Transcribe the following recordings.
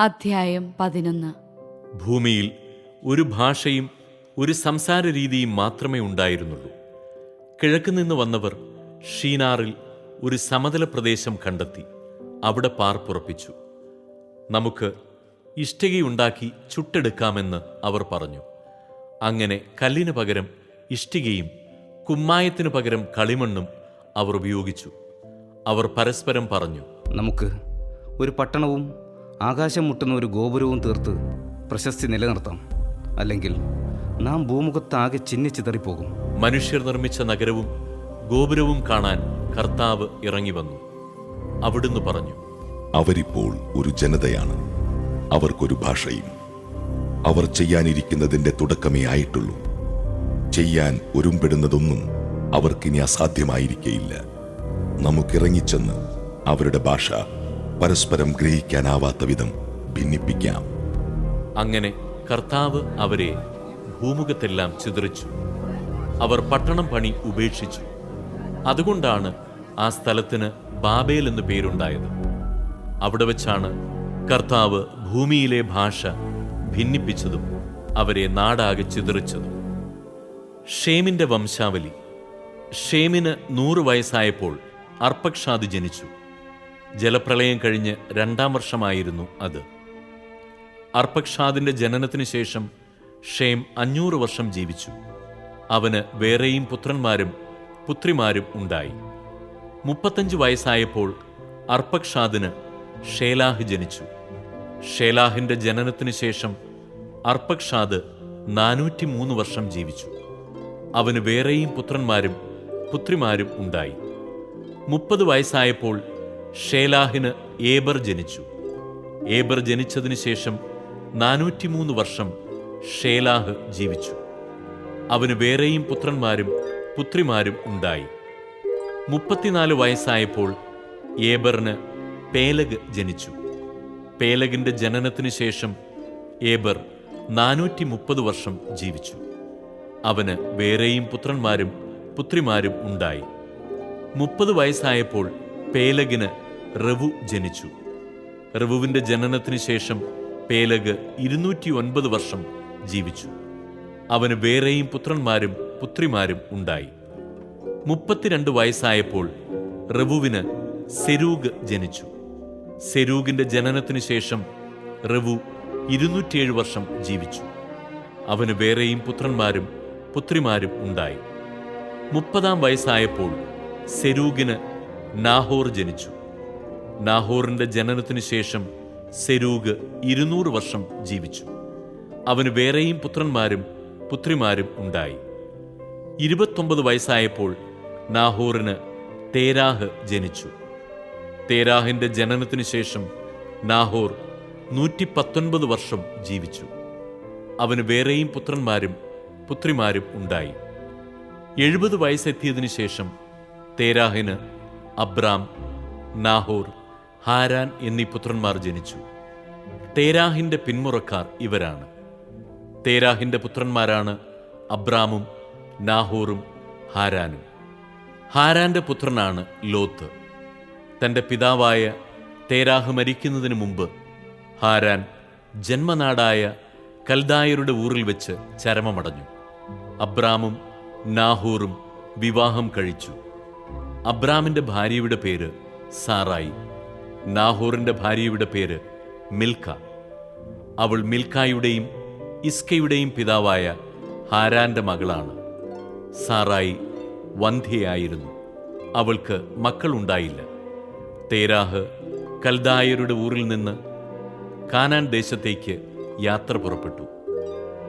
അധ്യായം പതിനൊന്ന്. ഭൂമിയിൽ ഒരു ഭാഷയും ഒരു സംസാര രീതിയും മാത്രമേ ഉണ്ടായിരുന്നുള്ളൂ. കിഴക്ക് നിന്ന് വന്നവർ ഷീനാറിൽ ഒരു സമതല പ്രദേശം കണ്ടെത്തി അവിടെ പാർപ്പുറപ്പിച്ചു നമുക്ക് ഇഷ്ടികയുണ്ടാക്കി ചുട്ടെടുക്കാമെന്ന് അവർ പറഞ്ഞു. അങ്ങനെ കല്ലിന് പകരം ഇഷ്ടികയും കുമ്മായത്തിനു പകരം കളിമണ്ണും അവർ ഉപയോഗിച്ചു. അവർ പരസ്പരം പറഞ്ഞു നമുക്ക് ഒരു പട്ടണവും ആകാശം മുട്ടുന്ന ഒരു ഗോപുരവും തീർത്ത് പ്രശസ്തി നിലനിർത്താം. അല്ലെങ്കിൽ നാം ഭൂമുഖത്താകെ ചിന്നിച്ചിതറിപ്പോകും മനുഷ്യർ നിർമ്മിച്ച നഗരവും ഗോപുരവും കാണാൻ കർത്താവ് ഇറങ്ങി വന്നു. അവിടുന്ന് പറഞ്ഞു അവരിപ്പോൾ ഒരു ജനതയാണ്. അവർക്കൊരു ഭാഷയും. അവർ ചെയ്യാനിരിക്കുന്നതിന്റെ തുടക്കമേ ആയിട്ടുള്ളൂ. ചെയ്യാൻ ഒരുമ്പെടുന്നതൊന്നും അവർക്കിനി അസാധ്യമായിരിക്കയില്ല. നമുക്കിറങ്ങിച്ചെന്ന് അവരുടെ ഭാഷ പരസ്പരം ഗ്രഹിക്കാനാവാത്ത വിധം ഭിന്നിപ്പിക്കാം. അങ്ങനെ കർത്താവ് അവരെ ഭൂമുഖത്തെല്ലാം ചിതറിച്ചു. അവർ പട്ടണം പണി ഉപേക്ഷിച്ചു. അതുകൊണ്ടാണ് ആ സ്ഥലത്തിന് ബാബേൽ എന്നു പേരുണ്ടായത്. അവിടെ വെച്ചാണ് കർത്താവ് ഭൂമിയിലെ ഭാഷ ഭിന്നിപ്പിച്ചതും അവരെ നാടാകെ ചിതറിച്ചതും. ഷേമിന്റെ വംശാവലി. ഷേമിന് നൂറ് വയസ്സായപ്പോൾ അർപ്പക്ഷാദ് ജനിച്ചു. ജലപ്രളയം കഴിഞ്ഞ് രണ്ടാം വർഷമായിരുന്നു അത്. അർപ്പക്ഷാദിന്റെ ജനനത്തിനു ശേഷം ഷേം അഞ്ഞൂറ് വർഷം ജീവിച്ചു. അവന് വേറെയും പുത്രന്മാരും പുത്രിമാരും ഉണ്ടായി. മുപ്പത്തഞ്ച് വയസ്സായപ്പോൾ അർപ്പക്ഷാദിന് ഷേലാഹ് ജനിച്ചു. ഷേലാഹിന്റെ ജനനത്തിനു ശേഷം അർപ്പക്ഷാദ് നാനൂറ്റി മൂന്ന് വർഷം ജീവിച്ചു. അവന് വേറെയും പുത്രന്മാരും പുത്രിമാരും ഉണ്ടായി. മുപ്പത് വയസ്സായപ്പോൾ ഷേലാഹിന് ഏബർ ജനിച്ചു. ഏബർ ജനിച്ചതിന് ശേഷം നാനൂറ്റിമൂന്ന് വർഷം ഷേലാഹ് ജീവിച്ചു. അവന് വേറെയും പുത്രന്മാരും പുത്രിമാരും ഉണ്ടായി. മുപ്പത്തിനാല് വയസ്സായപ്പോൾ ഏബറിന് പേലഗ് ജനിച്ചു. പേലഗിന്റെ ജനനത്തിന് ശേഷം ഏബർ നാനൂറ്റി മുപ്പത് വർഷം ജീവിച്ചു. അവന് വേറെയും പുത്രന്മാരും പുത്രിമാരും ഉണ്ടായി. മുപ്പത് വയസ്സായപ്പോൾ പേലഗിന് റവു ജനിച്ചു. റവുവിന്റെ ജനനത്തിന് ശേഷം പേലഗ് ഇരുന്നൂറ്റി ഒൻപത് വർഷം ജീവിച്ചു. അവന് വേറെയും പുത്രന്മാരും പുത്രിമാരും ഉണ്ടായി. മുപ്പത്തിരണ്ട് വയസ്സായപ്പോൾ റവുവിന് സെരൂഗ് ജനിച്ചു. സെരൂഗിന്റെ ജനനത്തിന് ശേഷം റവു ഇരുന്നൂറ്റിയേഴ് വർഷം ജീവിച്ചു. അവന് വേറെയും പുത്രന്മാരും പുത്രിമാരും ഉണ്ടായി. മുപ്പതാം വയസ്സായപ്പോൾ സെരൂഗിന് നാഹോർ ജനിച്ചു. നാഹോറിന്റെ ജനനത്തിനു ശേഷം സെരൂഗ് ഇരുന്നൂറ് വർഷം ജീവിച്ചു. അവന് വേറെയും പുത്രന്മാരും പുത്രിമാരും ഉണ്ടായി. ഇരുപത്തൊമ്പത് വയസ്സായപ്പോൾ നാഹോറിന് തേരാഹ് ജനിച്ചു. തേരാഹിന്റെ ജനനത്തിനു ശേഷം നാഹോർ നൂറ്റി പത്തൊൻപത് വർഷം ജീവിച്ചു. അവന് വേറെയും പുത്രന്മാരും പുത്രിമാരും ഉണ്ടായി. എഴുപത് വയസ്സെത്തിയതിനു ശേഷം തേരാഹിന് അബ്രാം നാഹോർ ഹാരാൻ എന്നീ പുത്രന്മാർ ജനിച്ചു. തേരാഹിന്റെ പിന്മുറക്കാർ ഇവരാണ്. തേരാഹിന്റെ പുത്രന്മാരാണ് അബ്രാമും നാഹോറും ഹാരാനും. ഹാരാന്റെ പുത്രനാണ് ലോത്ത്. തന്റെ പിതാവായ തേരാഹ് മരിക്കുന്നതിന് മുമ്പ് ഹാരാൻ ജന്മനാടായ കൽദായരുടെ ഊറിൽ വെച്ച് ചരമമടഞ്ഞു. അബ്രാമും നാഹൂറും വിവാഹം കഴിച്ചു. അബ്രാമിന്റെ ഭാര്യയുടെ പേര് സാറായി. നാഹൂറിന്റെ ഭാര്യയുടെ പേര് മിൽക്ക. അവൾ മിൽക്കായുടെയും ഇസ്കയുടെയും പിതാവായ ഹാരാന്റെ മകളാണ്. സാറായി വന്ധ്യയായിരുന്നു. അവൾക്ക് മക്കളുണ്ടായില്ല. തേരാഹ് കൽദായരുടെ ഊരിൽ നിന്ന് കാനാൻ ദേശത്തേക്ക് യാത്ര പുറപ്പെട്ടു.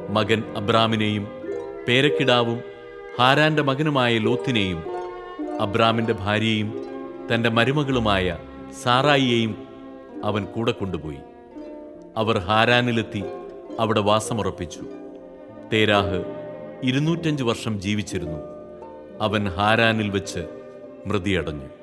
മകൻ അബ്രാമിനെയും പേരക്കിടാവും ഹാരാന്റെ മകനുമായ ലോത്തിനെയും അബ്രാമിന്റെ ഭാര്യയും തന്റെ മരുമകളുമായ സാറായിയെയും അവൻ കൂടെ കൊണ്ടുപോയി. അവർ ഹാരാനിലെത്തി അവിടെ വാസമുറപ്പിച്ചു. തേരാഹ് ഇരുന്നൂറ്റഞ്ച് വർഷം ജീവിച്ചിരുന്നു. അവൻ ഹാരാനിൽ വെച്ച് മൃതിയടഞ്ഞു.